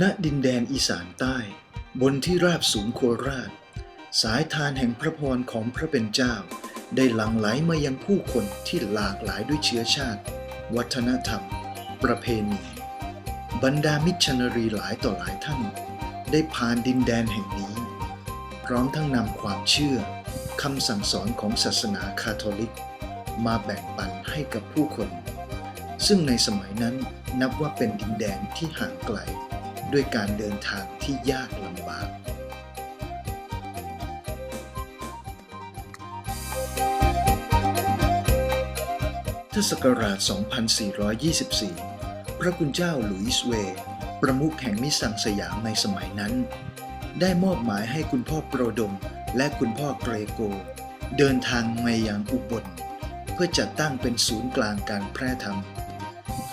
ณดินแดนอีสานใต้ บนที่ราบสูงโคราช สายทานแห่งพระพรของพระเป็นเจ้า ได้หลั่งไหลมายังผู้คนที่หลากหลายด้วยเชื้อชาติ วัฒนธรรม ประเพณี บรรดามิชชันนารีหลายต่อหลายท่าน ได้ผ่านดินแดนแห่งนี้ พร้อมทั้งนำความเชื่อคำสั่งสอนของศาสนาคาทอลิก มาแบ่งปันให้กับผู้คน ซึ่งในสมัยนั้นนับว่าเป็นดินแดนที่ห่างไกล ด้วยการเดินทางที่ยากลำบากทศกราช 2424 พระคุณเจ้าหลุยส์เวย์ประมุขแห่งมิสซังสยามในสมัยนั้น ได้มอบหมายให้คุณพ่อโปรดมและคุณพ่อเกรโก เดินทางมายังอุบล เพื่อจัดตั้งเป็นศูนย์กลางการแพร่ธรรม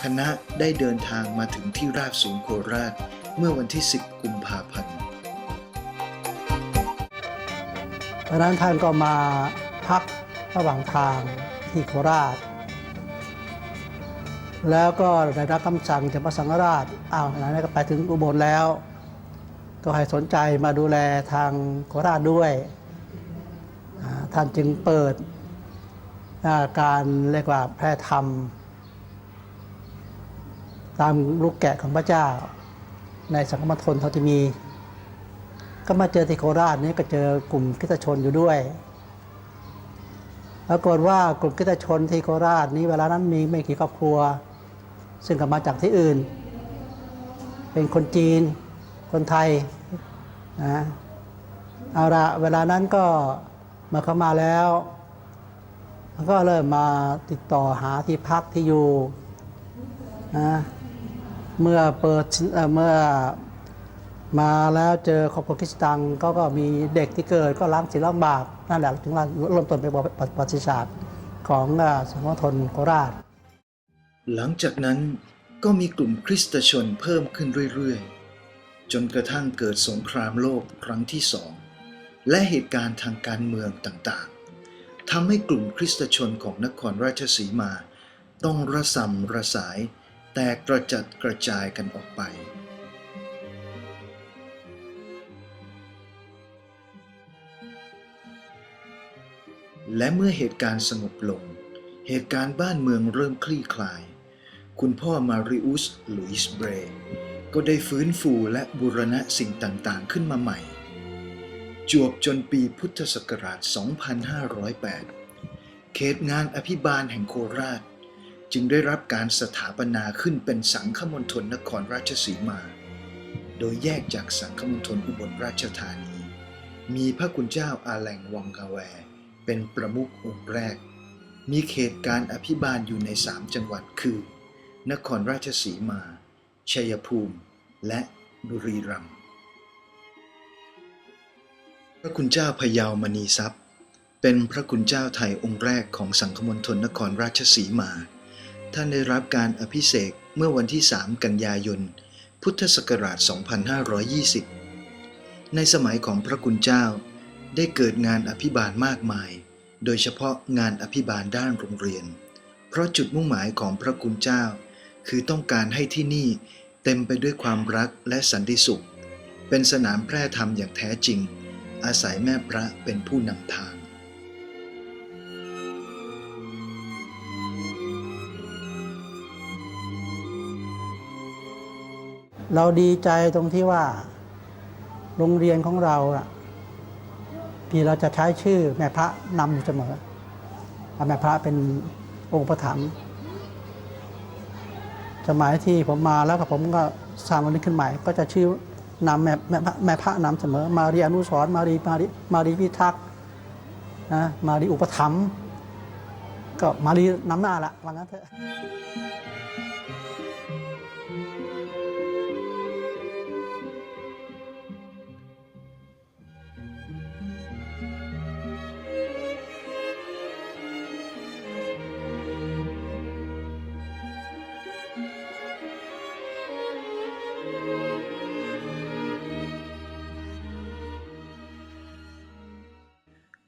คณะได้เดินทางมาถึงที่ราบสูงโคราช เมื่อวันที่ 10 กุมภาพันธ์ตอนนั้นท่านก็มาพักระหว่างทางที่โคราช แล้วก็ได้รับคำสั่งจากพระสังฆราชอ้าวไหนๆก็ไปถึงอุบลแล้ว ก็ให้สนใจมาดูแลทางโคราชด้วยท่านจึงเปิดาการเรียกว่าแพร่ธรรม ตามลูกแกะของพระเจ้า ในสังคมณฑลเท่าที่มี ก็มาเจอที่โคราชนี่ก็เจอกลุ่มคริตชนอยู่ด้วยปรากฏว่ากลุ่มคริตชนที่โคราชนี้เวลานั้นมีไม่กี่ครอบครัว ซึ่งก็มาจากที่อื่น เป็นคนจีน คนไทยนะเอาละเวลานั้นก็มาเข้ามาแล้วก็เริ่มมาติดต่อหาที่พักที่อยู่นะ เมื่อเปิดเมื่อมาแล้วเจอครอบครัวคริสตังก็ก็มีเด็กที่เกิดก็ล้างศีลล้างบาปนั่นแหละถึงเริ่มต้นเป็นประวัติศาสตร์ของสมณฑลโคราช หลังจากนั้นก็มีกลุ่มคริสตชนเพิ่มขึ้นเรื่อยๆ จนกระทั่งเกิดสงครามโลกครั้งที่สอง และเหตุการณ์ทางการเมืองต่างๆทำให้กลุ่มคริสตชนของนครราชสีมา ต้องระสำระสาย แตกกระจัดกระจายกันออกไป และเมื่อเหตุการณ์สงบลง เหตุการณ์บ้านเมืองเริ่มคลี่คลาย คุณพ่อมาริอุสลุยส์เบร์ก็ได้ฟื้นฟูและบูรณะสิ่งต่างๆ ขึ้นมาใหม่ จวบจนปีพุทธศักราช 2508 เขตงานอภิบาลแห่งโคราช จึงได้รับการสถาปนาขึ้นเป็นสังฆมณฑลนครราชสีมา โดยแยกจากสังฆมณฑลอุบลราชธานี มีพระคุณเจ้าอาแหลงวังกาแว เป็นประมุของค์แรก มีเขตการอภิบาลอยู่ในสามจังหวัดคือ นครราชสีมา ชัยภูมิ และบุรีรัมย์ พระคุณเจ้าพยาวมณีทรัพย์ เป็นพระคุณเจ้าไทยองค์แรกของสังคมณฑลนครราชสีมา ท่านได้รับการอภิเษกเมื่อวันที่ 3 กันยายน พุทธศักราช 2520 ในสมัยของพระคุณเจ้า ได้เกิดงานอภิบาลมากมาย โดยเฉพาะงานอภิบาลด้านโรงเรียน เพราะจุดมุ่งหมายของพระคุณเจ้า คือต้องการให้ที่นี่เต็มไปด้วยความรักและสันติสุข เป็นสนามแพร่ธรรมอย่างแท้จริง อาศัยแม่พระเป็นผู้นำทาง เราดีใจตรงที่ว่า โรงเรียนของเราที่เราจะใช้ชื่อแม่พระนำอยู่เสมอแม่พระเป็นองค์ประถมสมัยที่ผมมาแล้วก็ผมก็สร้างวันนี้ขึ้นใหม่ ก็จะชื่อนำแม่แม่พระแม่พระนำเสมอ มารีอนุสรมารีมารีมารีพิทักษ์นะมารีอุปถัมภ์ก็มารีนำหน้าละว่างั้นเถอะ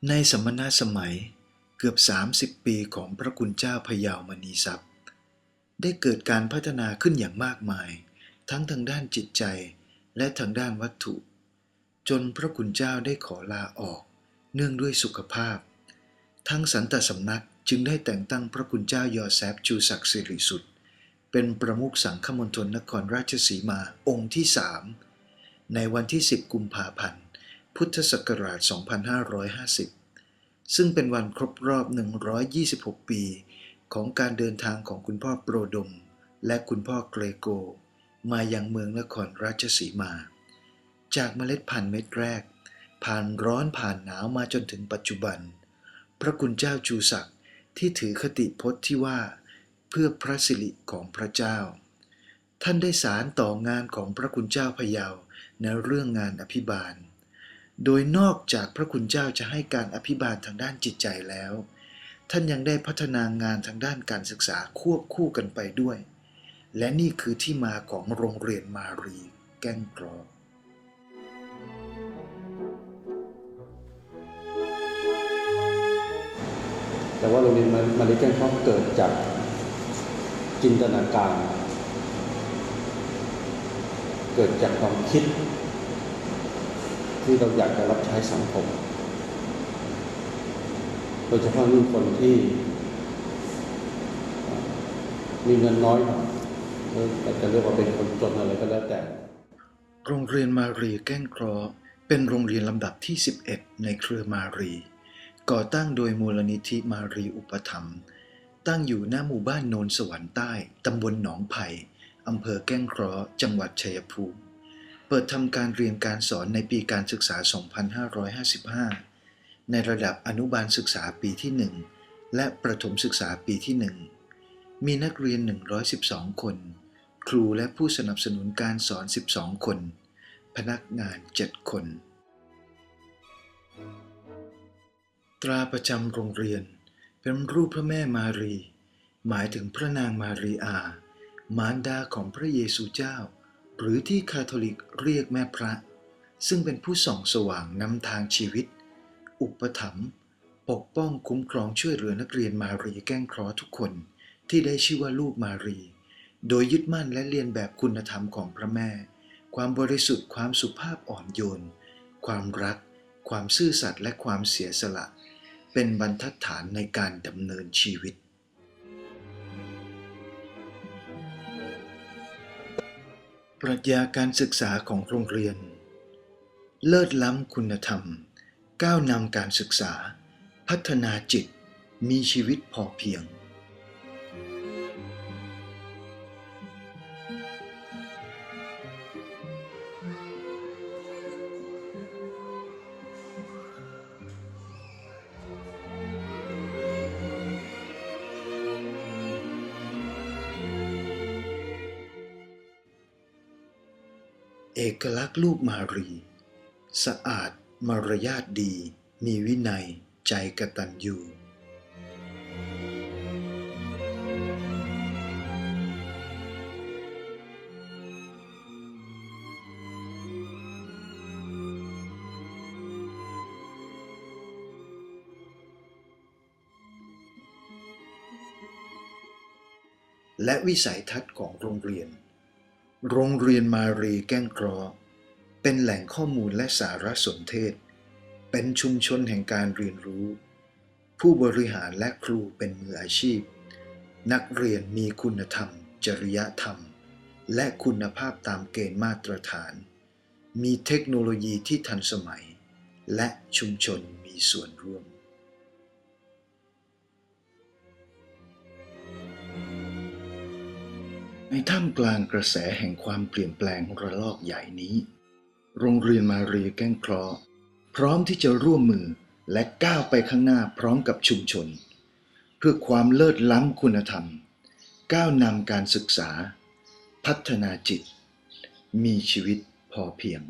ในสมณสมัยเกือบ 30 ปีของพระคุณเจ้าพยาวมณีทรัพย์ ได้เกิดการพัฒนาขึ้นอย่างมากมาย ทั้งทางด้านจิตใจและทางด้านวัตถุ จนพระคุณเจ้าได้ขอลาออก เนื่องด้วยสุขภาพ ทั้งสันตสำนักจึงได้แต่งตั้งพระคุณเจ้ายอแซฟชูศักดิ์สิริสุดเป็นประมุขสังฆมณฑลนครราชสีมาองค์ที่สามในวันที่ 10 กุมภาพันธ์ พุทธศักราช 2550 ซึ่งเป็นวันครบรอบ 126 ปี ของการเดินทางของคุณพ่อโปรดม และคุณพ่อเกรโก มายังเมืองนครราชสีมา จากเมล็ดพันธุ์เม็ดแรก ผ่านร้อนผ่านหนาวมาจนถึงปัจจุบัน พระคุณเจ้าชูศักดิ์ที่ถือคติพจน์ที่ว่า เพื่อพระสิริของพระเจ้า ท่านได้สารต่องานของพระคุณเจ้าพยาในเรื่องงานอภิบาล โดยนอกจากพระคุณเจ้าจะให้การอภิบาลทางด้านจิตใจแล้ว ท่านยังได้พัฒนางานทางด้านการศึกษาควบคู่กันไปด้วย และนี่คือที่มาของโรงเรียนมารีแก้งกรอแต่ว่าโรงเรียนมามาริแกนเขาเกิดจากจินตนาการ เกิดจากความคิด ที่เราอยากจะรับใช้สังคม โดยเฉพาะรุ่นคนที่มีเงินน้อยหน่อยหรือาจจะเรียกว่าเป็นคนจนอะไรก็แล้วแต่ โรงเรียนมารีแก้งคราะห์เป็นโรงเรียนลำดับที่ 11 ในเครือมารี ก่อตั้งโดยมูลนิธิมารีอุปถัมภ์ตั้งอยู่หน้าหมู่บ้านโนนสวรรค์ใต้ ตำบลหนองไผ่อำเภอแก้งคราะห์จังหวัดชัยภูมิ ปิดทำการเรียนการสอนในปีการศึกษา 2555 ในระดับอนุบาลศึกษาปีที่ 1 และประถมศึกษาปีที่ 1 มีนักเรียน 112 คน ครูและผู้สนับสนุนการสอน 12 คน พนักงาน 7 คน ตราประจำโรงเรียน เป็นรูปพระแม่มารี หมายถึงพระนางมารีอา มารดาของพระเยซูเจ้า หรือที่คาทอลิกเรียกแม่พระ ซึ่งเป็นผู้ส่องสว่างนำทางชีวิต อุปถัมภ์ปกป้องคุ้มครองช่วยเหลือนักเรียนมารีแก้งคราะห์ทุกคนที่ได้ชื่อว่าลูกมารี โดยยึดมั่นและเรียนแบบคุณธรรมของพระแม่ ความบริสุทธิ์ความสุภาพอ่อนโยน ความรัก ความซื่อสัตย์และความเสียสละ เป็นบรรทัดฐานในการดำเนินชีวิต ปรัชญาการศึกษาของโรงเรียน เลิศล้ำคุณธรรม ก้าวนำการศึกษา พัฒนาจิต มีชีวิตพอเพียง เอกลักษณ์ลูกมารี สะอาดมารยาทดี มีวินัย ใจกตัญญูและวิสัยทัศน์ของโรงเรียน โรงเรียนมารีแก้งเคราะห์เป็นแหล่งข้อมูลและสารสนเทศ เป็นชุมชนแห่งการเรียนรู้ ผู้บริหารและครูเป็นมืออาชีพ นักเรียนมีคุณธรรม จริยธรรม และคุณภาพตามเกณฑ์มาตรฐาน มีเทคโนโลยีที่ทันสมัย และชุมชนมีส่วนร่วม ในท่ามกลางกระแสแห่งความเปลี่ยนแปลงระลอกใหญ่นี้ โรงเรียนมารีแก้งเคราะห์พร้อมที่จะร่วมมือและก้าวไปข้างหน้าพร้อมกับชุมชน เพื่อความเลิศล้ำคุณธรรม ก้าวนำการศึกษา พัฒนาจิต มีชีวิตพอเพียง